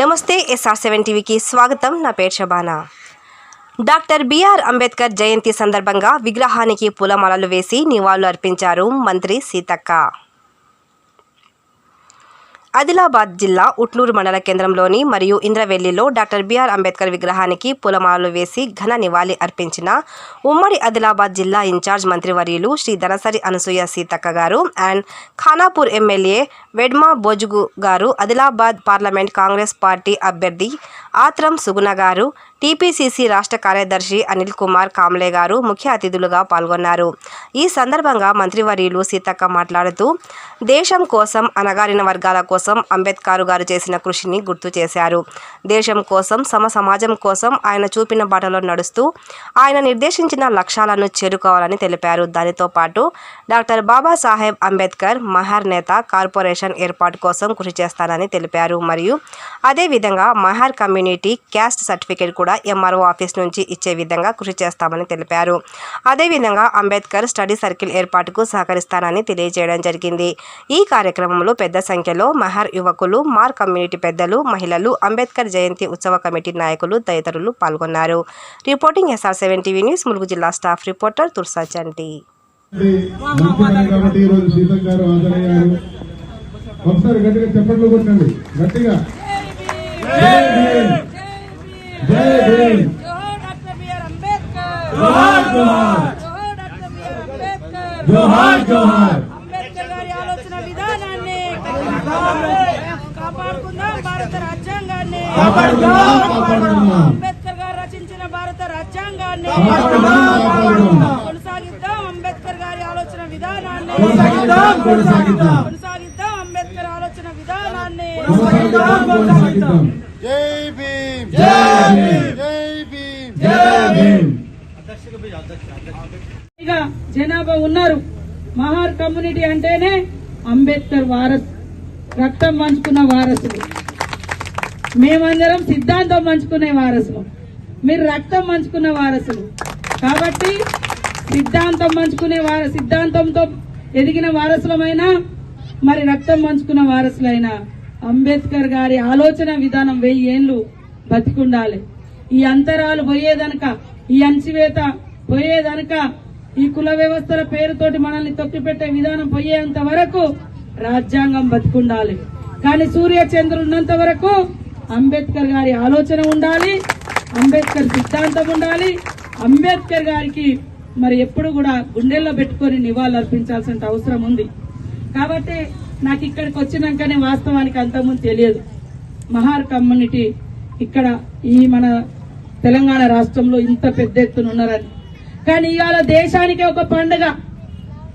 నమస్తే SR seven టీవీకి స్వాగతం. నా పేరు Shabana. Doctor B R Ambedkar Jayanti సందర్భంగా విగ్రహానికి పూలమాలలు వేసి నివాళులు అర్పించారు మంత్రి సీతక్క. ఆదిలాబాద్ జిల్లా ఉట్నూరు మండల కేంద్రంలోని మరియు ఇంద్రవెల్లిలో డాక్టర్ బిఆర్ అంబేద్కర్ విగ్రహానికి పూలమాలలు వేసి ఘన నివాళి అర్పించిన ఉమ్మడి ఆదిలాబాద్ జిల్లా ఇన్ఛార్జ్ మంత్రివర్యులు Shri Dhanasari Anasuya Seethakka garu and Khanapur MLA Vedma Bojju garu Adilabad parliament Congress party అభ్యర్థి ఆత్రం సుగుణ గారు టీపీసీసీ రాష్ట్ర కార్యదర్శి అనిల్ కుమార్ కామ్లే గారు ముఖ్య అతిథులుగా పాల్గొన్నారు. ఈ సందర్భంగా మంత్రివర్యులు సీతక్క మాట్లాడుతూ దేశం కోసం అనగారిన వర్గాల కోసం అంబేద్కర్ గారు చేసిన కృషిని గుర్తు చేశారు. దేశం కోసం సమ సమాజం కోసం ఆయన చూపిన బాటలో నడుస్తూ ఆయన నిర్దేశించిన లక్ష్యాలను చేరుకోవాలని తెలిపారు. దానితో పాటు డాక్టర్ బాబాసాహెబ్ అంబేద్కర్ మహార్ నేత కార్పొరేషన్ ఏర్పాటు కోసం కృషి చేస్తానని తెలిపారు. మరియు అదేవిధంగా మహార్ కమ్యూనిటీ క్యాస్ట్ సర్టిఫికేట్ కూడా ఎంఆర్ఓ ఆఫీస్ నుంచి ఇచ్చే విధంగా కృషి చేస్తామని తెలిపారు. అదేవిధంగా అంబేద్కర్ స్టడీ సర్కిల్ ఏర్పాటుకు సహకరిస్తానని తెలియజేయడం జరిగింది. ఈ కార్యక్రమంలో పెద్ద సంఖ్యలో మహర్ యువకులు మార్ కమ్యూనిటీ పెద్దలు మహిళలు అంబేద్కర్ జయంతి ఉత్సవ కమిటీ నాయకులు తదితరులు పాల్గొన్నారు. Reporting SR seven TV news Mulugu జిల్లా స్టాఫ్ రిపోర్టర్ తుర్సా చంటి. ఒకసారి గట్టిగా కొట్టండి. గట్టిగా. జై భీమ్ జోహార్ జోహార్ జోహార్. జోహార్ అంబేద్కర్. జోహార్ జోహార్. అంబేద్కర్ గారి ఆలోచన విధానాన్ని కాపాడుకుందాం భారత రాజ్యాంగాన్ని. కాపాడుకుందాం కాపాడుకుందాం. అంబేద్కర్ గారు రచించిన భారత రాజ్యాంగాన్ని కాపాడుకుందాం కాపాడుకుందాం. కొనసాగిద్దాం అంబేద్కర్ గారి ఆలోచన విధానాన్ని. కొనసాగిద్దాం కొనసాగిద్దాం. కొనసాగిద్దాం అంబేద్కర్ ఆలోచన విధానాన్ని. కొనసాగిద్దాం కొనసాగిద్దాం జై భీమ్ జై భీమ్ జై భీమ్ జై భీమ్ ఇక జనాభా ఉన్నారు. మహార్ కమ్యూనిటీ అంటేనే అంబేద్కర్ వారస్. రక్తం పంచుకున్న వారసులు. మేమందరం సిద్ధాంతం పంచుకునే వారసులు. మీరు రక్తం పంచుకున్న వారసులు. కాబట్టి సిద్ధాంతం పంచుకునే వార సిద్ధాంతంతో ఎదిగిన వారసులమైనా మరి రక్తం పంచుకున్న వారసులైనా అంబేద్కర్ గారి ఆలోచన విధానం వెయ్యి ఏళ్ళు బతికుండాలి. ఈ అంతరాలు పోయేదనక ఈ అంచివేత పోయేదనక ఈ కుల వ్యవస్థల పేరుతోటి మనల్ని తొక్కిపెట్టే విధానం పోయేంత వరకు రాజ్యాంగం బతికుండాలి. కానీ సూర్య చంద్రుడు ఉన్నంత వరకు అంబేద్కర్ గారి ఆలోచన ఉండాలి అంబేద్కర్ సిద్ధాంతం ఉండాలి. అంబేద్కర్ గారికి మరి ఎప్పుడు కూడా గుండెల్లో పెట్టుకొని నివాళులు అర్పించాల్సిన అవసరం ఉంది. కాబట్టి నాకు ఇక్కడికి వచ్చినాకనే వాస్తవానికి అంతకుముందు తెలియదు. మహార్ కమ్యూనిటీ ఇక్కడ ఈ మన తెలంగాణ రాష్ట్రంలో ఇంత పెద్ద ఎత్తున ఉన్నారని. కానీ ఇవాళ దేశానికే ఒక పండుగ.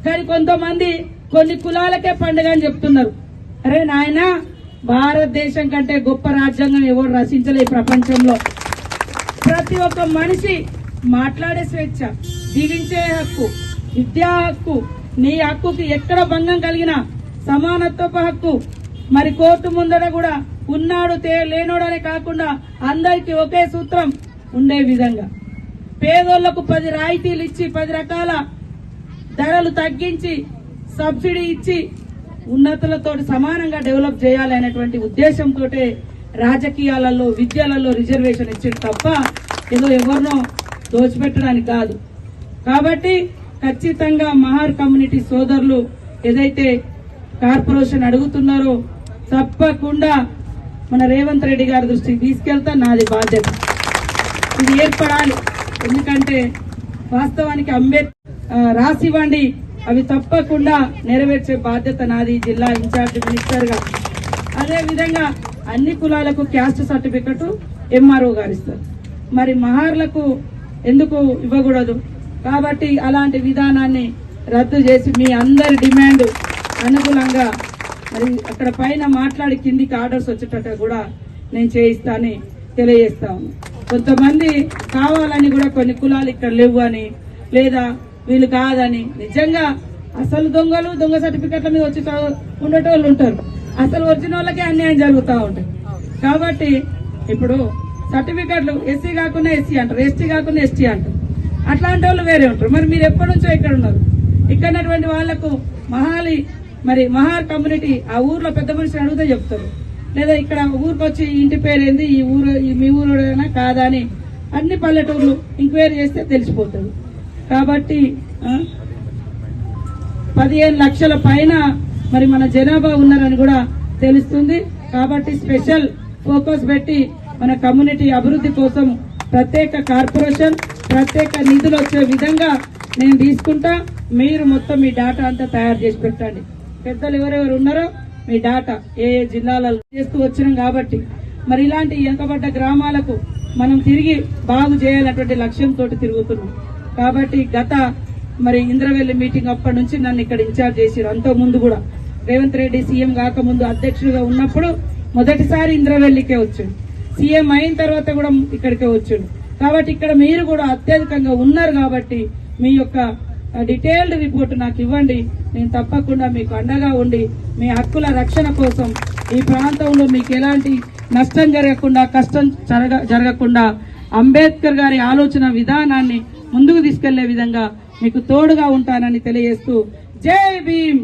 కానీ కొంతమంది కొన్ని కులాలకే పండుగ అని చెప్తున్నారు. అరే నాయన భారతదేశం కంటే గొప్ప రాజ్యాంగం ఎవరు రచించలే ఈ ప్రపంచంలో? ప్రతి ఒక్క మనిషి మాట్లాడే స్వేచ్ఛ జీవించే హక్కు విద్యా హక్కు నీ హక్కుకి ఎక్కడ భంగం కలిగినా సమానత్వపు హక్కు. మరి కోర్టు ముందర కూడా ఉన్నాడు తే లేనోడనే కాకుండా అందరికీ ఒకే సూత్రం ఉండే విధంగా. పేదోళ్ళకు పది రాయితీలు ఇచ్చి పది రకాల ధరలు తగ్గించి సబ్సిడీ ఇచ్చి ఉన్నతులతో సమానంగా డెవలప్ చేయాలి అనేటువంటి ఉద్దేశంతో రాజకీయాలలో విద్యలలో రిజర్వేషన్ ఇచ్చింది తప్ప ఏదో ఎవరినో దోచిపెట్టడానికి కాదు. కాబట్టి ఖచ్చితంగా మహార్ కమ్యూనిటీ సోదరులు ఏదైతే కార్పొరేషన్ అడుగుతున్నారో తప్పకుండా మన రేవంత్ రెడ్డి గారి దృష్టికి తీసుకెళ్తా నాది బాధ్యత. ఇది ఏర్పడాలి. ఎందుకంటే వాస్తవానికి అంబేద్కర్ రాసివ్వండి. అవి తప్పకుండా నెరవేర్చే బాధ్యత నాది జిల్లా ఇన్ఛార్జ్ మినిస్టర్గా అదే విధంగా అన్ని కులాలకు క్యాస్ట్ సర్టిఫికెట్ ఎంఆర్ఓ గారు ఇస్తారు. మరి మహార్లకు ఎందుకు ఇవ్వకూడదు? కాబట్టి అలాంటి విధానాన్ని రద్దు చేసి మీ అందరి డిమాండ్ అనుగుణంగా మరి అక్కడ పైన మాట్లాడి కిందికి ఆర్డర్స్ వచ్చేటట్టు కూడా నేను చేయిస్తానని తెలియజేస్తాను. కొంతమంది కావాలని కూడా కొన్ని కులాలు ఇక్కడ లేవు అని లేదా వీళ్ళు కాదని నిజంగా అసలు దొంగలు దొంగ సర్టిఫికెట్ల మీద వచ్చి ఉండేటోళ్ళు ఉంటారు. అసలు వచ్చిన వాళ్ళకే అన్యాయం జరుగుతూ ఉంటాయి. కాబట్టి ఇప్పుడు సర్టిఫికెట్లు ఎస్సీ కాకుండా ఎస్సీ అంటారు. ఎస్టీ కాకుండా ఎస్టీ అంటారు. అట్లాంటి వాళ్ళు వేరే ఉంటారు. మరి మీరు ఎప్పటి నుంచో ఇక్కడ ఉన్నారు. ఇక్కడ వాళ్ళకు మహాలి మరి మహార్ కమ్యూనిటీ ఆ ఊర్లో పెద్ద మనిషి అడిగితే చెప్తారు. లేదా ఇక్కడ ఊరికి వచ్చి ఇంటి పేరు ఏంది ఈ ఊరు ఈ మీ ఊరుడైనా కాదా అని అన్ని పల్లెటూర్లు ఎంక్వైరీ చేస్తే తెలిసిపోతుంది. కాబట్టి పదిహేను లక్షల పైన మరి మన జనాభా ఉన్నారని కూడా తెలుస్తుంది. కాబట్టి స్పెషల్ ఫోకస్ పెట్టి మన కమ్యూనిటీ అభివృద్ధి కోసం ప్రత్యేక కార్పొరేషన్ ప్రత్యేక నిధులు వచ్చే విధంగా నేను తీసుకుంటా. మీరు మొత్తం మీ డాటా అంతా తయారు చేసి పెట్టండి. పెద్దలు ఎవరెవరు ఉన్నారో మీ డాటా ఏ ఏ జిల్లాలలో చేస్తూ వచ్చినాం కాబట్టి. మరి ఇలాంటి వెనుకబడ్డ గ్రామాలకు మనం తిరిగి బాగు చేయాలన్నటువంటి లక్ష్యంతో తిరుగుతున్నాం. కాబట్టి గత మరి ఇంద్రవెల్లి మీటింగ్ అప్పటి నుంచి నన్ను ఇక్కడ ఇన్ఛార్జ్ చేసిరు అంతో ముందు కూడా రేవంత్ రెడ్డి సీఎం కాకముందు అధ్యక్షుడిగా ఉన్నప్పుడు మొదటిసారి ఇంద్రవెల్లికే వచ్చాడు. సీఎం అయిన తర్వాత కూడా ఇక్కడికే వచ్చాడు. కాబట్టి ఇక్కడ మీరు కూడా అత్యధికంగా ఉన్నారు కాబట్టి మీ యొక్క డీటెయిల్డ్ రిపోర్ట్ నాకు ఇవ్వండి. నేను తప్పకుండా మీకు అండగా ఉండి మీ హక్కుల రక్షణ కోసం ఈ ప్రాంతంలో మీకు ఎలాంటి నష్టం జరగకుండా కష్టం జరగ- జరగకుండా అంబేద్కర్ గారి ఆలోచన విధానాన్ని ముందుకు తీసుకెళ్ళే విధంగా మీకు తోడుగా ఉంటానని తెలియజేస్తూ జై భీమ్!